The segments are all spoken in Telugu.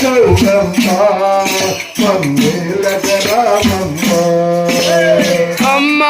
చౌడమ్మ. మమ్మేలగరామమ్మ అమ్మ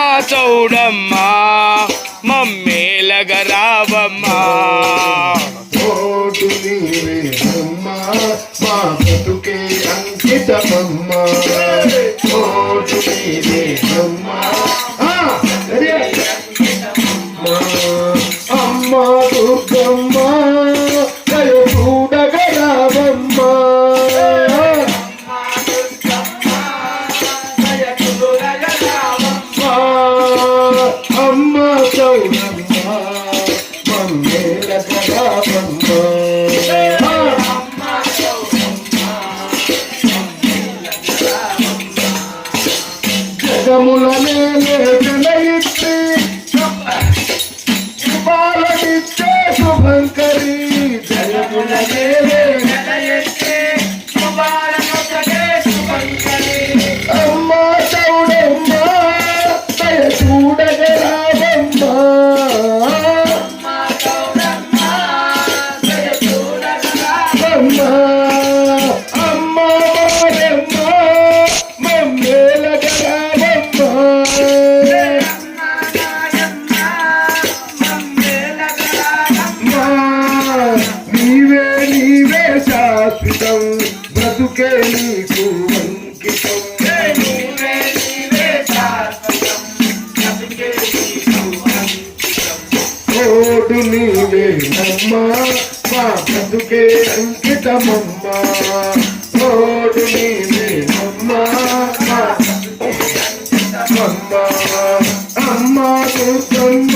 శాశ్వతం బ్రతుకే నీకు అంకితం తోడు నీవే నమ్మ. మా బ్రతుకే అంకితమమ్మ. తోడు నీవే నమ్మ. మా అమ్మ అమ్మ దుర్గమ్మ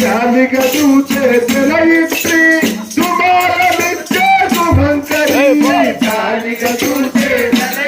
జాలిగా చూచే తెలయిత్రి సుమారమిచ్చే శుభంకరి జాలిగా చూచే అమ్మ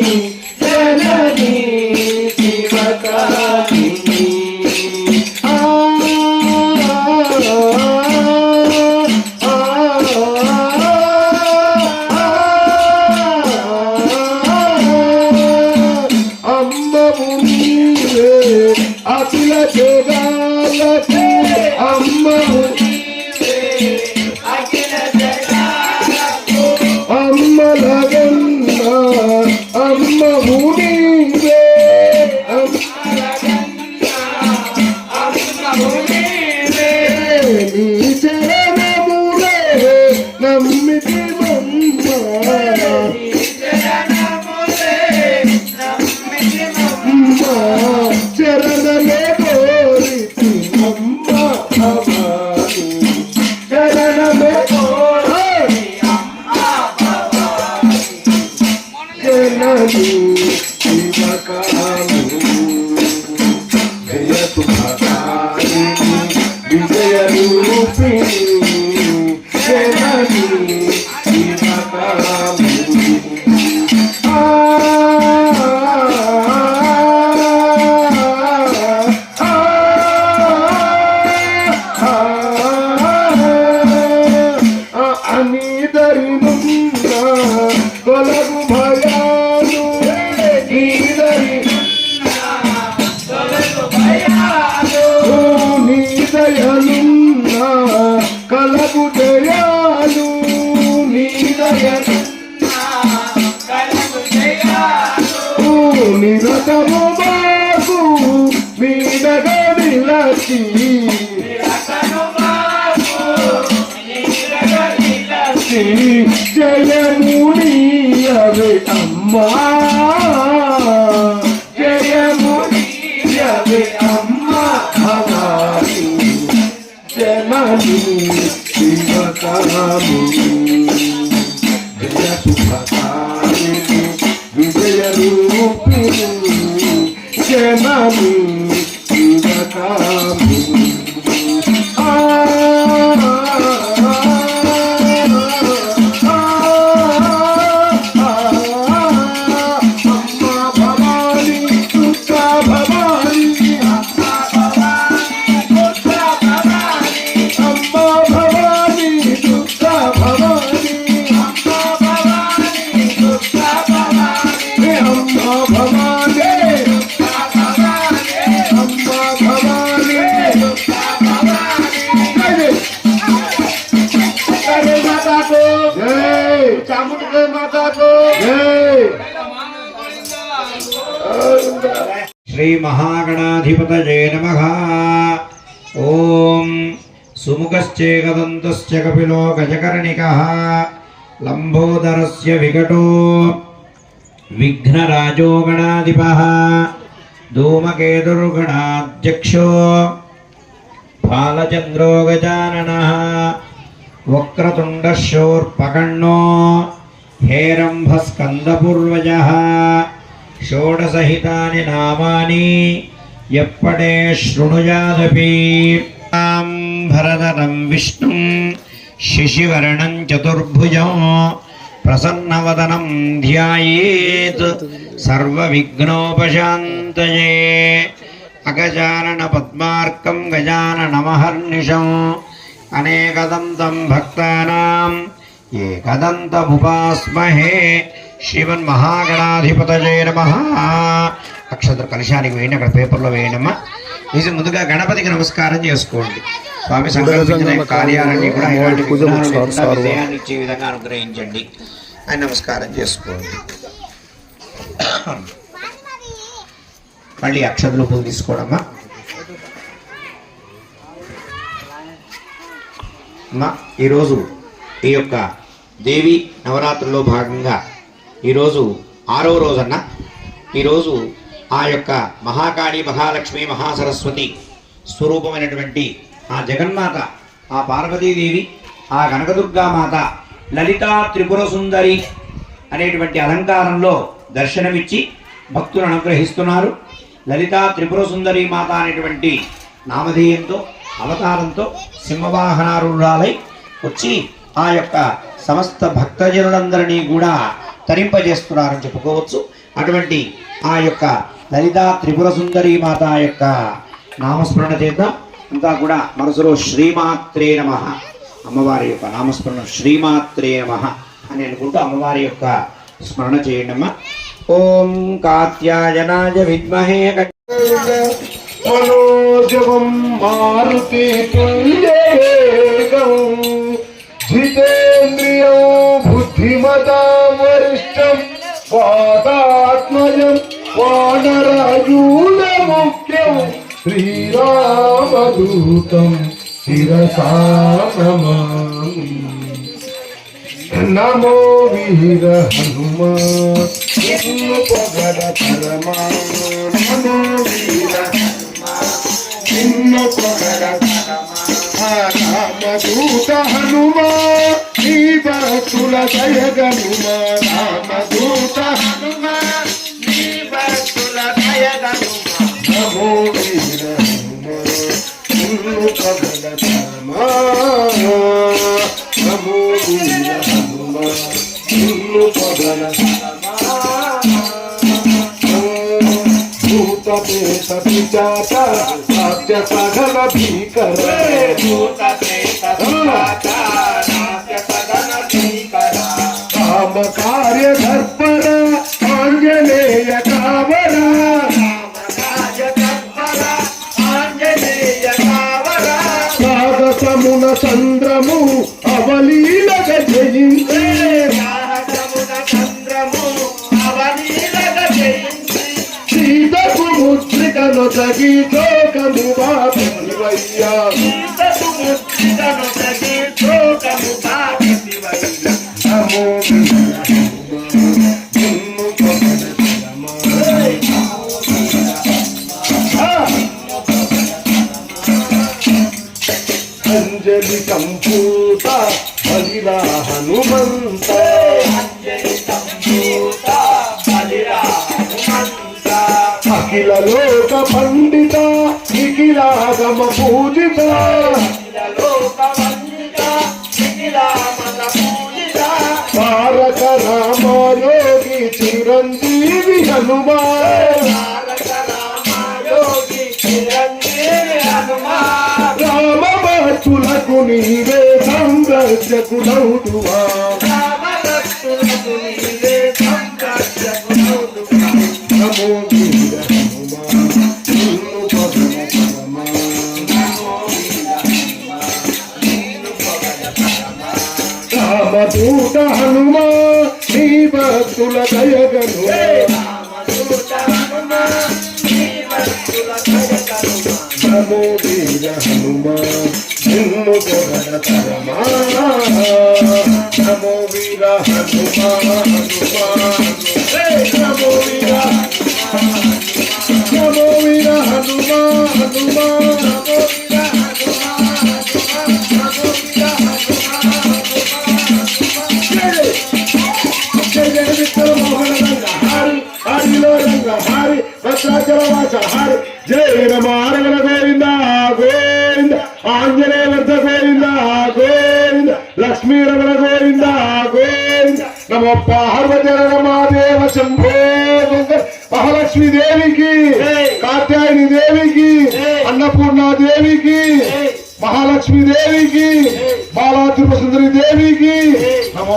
I'm mother. నిరతము బాగు మీదగ విలసి జయముని అమ్మ అమ్మా జయము నీయవే అమ్మా భవాని జనని శివకాము జయ సుఖకారి విజయ రూపిణి జనని శివకాము శ్రీ మహాగణాధిపతయే నమ. ఓం సుముఖశ్చేకదంతశ్చ కపిలో గజకర్ణిక లంబోదరస్య వికటో విఘ్నరాజో గణాధిప. ధూమకేతుర్గణాధ్యక్షో బాలచంద్రో గజానన వక్రతుండశోర్పకర్ణో హేరంభస్కందపూర్వజ. షోడసహితాని నామాని ఎప్పడే శృణుయాదపి భరతరం విష్ణుం శశివర్ణం చతుర్భుజం ప్రసన్నవదనం ధ్యాయేత్ సర్వవిఘ్నోపశాంతయే అగజానన పద్మార్కం గజాననమహర్నిశం అనేకదంతం భక్తానాం ఏకదంతముపాస్మహే శ్రీమన్మహాగణాధిపతజయ నమ. అక్షత్ర కలశానికి వేయండి అక్కడ పేపర్లో వేయండమ్మా ఇది ముందుగా గణపతికి నమస్కారం చేసుకోండి. స్వామి సంకల్పించిన కార్యాలన్నీ కూడా విజయాన్ని ఇచ్చే విధంగా అనుగ్రహించండి. అని నమస్కారం చేసుకోండి. మళ్ళీ అక్షతలు పూలు తీసుకోవడమ్మా అమ్మా ఈరోజు ఈ యొక్క దేవి నవరాత్రుల్లో భాగంగా ఈరోజు ఆరో రోజన్న. ఈరోజు ఆ యొక్క మహాకాళి మహాలక్ష్మి మహాసరస్వతి స్వరూపమైనటువంటి ఆ జగన్మాత ఆ పార్వతీదేవి ఆ కనకదుర్గామాత లలితా త్రిపుర సుందరి అనేటువంటి అలంకారంలో దర్శనమిచ్చి భక్తులను అనుగ్రహిస్తున్నారు. లలితా త్రిపుర సుందరి మాత అనేటువంటి నామధేయంతో అవతారంతో సింహవాహనారురాలై వచ్చి ఆ యొక్క సమస్త భక్తజనులందరినీ కూడా తరింపజేస్తున్నారని చెప్పుకోవచ్చు. అటువంటి ఆ యొక్క లలిత త్రిపుర సుందరి మాత యొక్క నామస్మరణ చేద్దాం. అంతా కూడా మనసులో శ్రీమాత్రే నమ. అమ్మవారి యొక్క నామస్మరణ శ్రీమాత్రే నమ అని అనుకుంటూ అమ్మవారి యొక్క స్మరణ చేయండి అమ్మా ఓం కాత్యాయనాయ విద్మహే మనోజవం మారుతి తుల్యేగం జితేంద్రియం బుద్ధిమతాం వాదాత్మజం వానరాజూల ముఖ్యం శ్రీరామదూతం శిరసా నమామి నమో వీర హనుమా నిన్ను పొగడ పరమా నమో రామదూత హనుమా నీ భక్తుల దయగనుమా రామదూత హనుమా. భూత ప్రేత రామ కార్య దర్పణ ఆంజనేయ చంద్రము అవలీలగ జయించే. సీతకు ముద్రికను తగి లోకము శివయ్యా గీతకు ముక్తిదను గీతోకము పాపి శివయ్యా నమో అంజలి సంపూత బలిరా హనుమంత అంజలి సంపూత బలిరా హనుమంత. అఖిల లోక పండిత రాగమ పూజిత తారక రామయోగి చిరంజీవి హనుమా రామ భక్తులకు నీవే సంరక్షకుడవుతువా రామదూత హనుమా నీ భక్తుల దయగను. నమో వీర హనుమా నిన్ను తరమా నమో వీర హనుమా హనుమా. ఆంజనేయ వర్ధ గోవింద గోవింద. లక్ష్మీ రమణ గోవింద గోవింద. నమ పార్వతి రమాదేవ శంభో మహాలక్ష్మి దేవికి కాత్యాయని దేవికి అన్నపూర్ణ దేవికి మహాలక్ష్మి దేవికి బాలా త్రిపుర సుందరి దేవికి నమ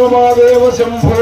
రమాదేవ శంభో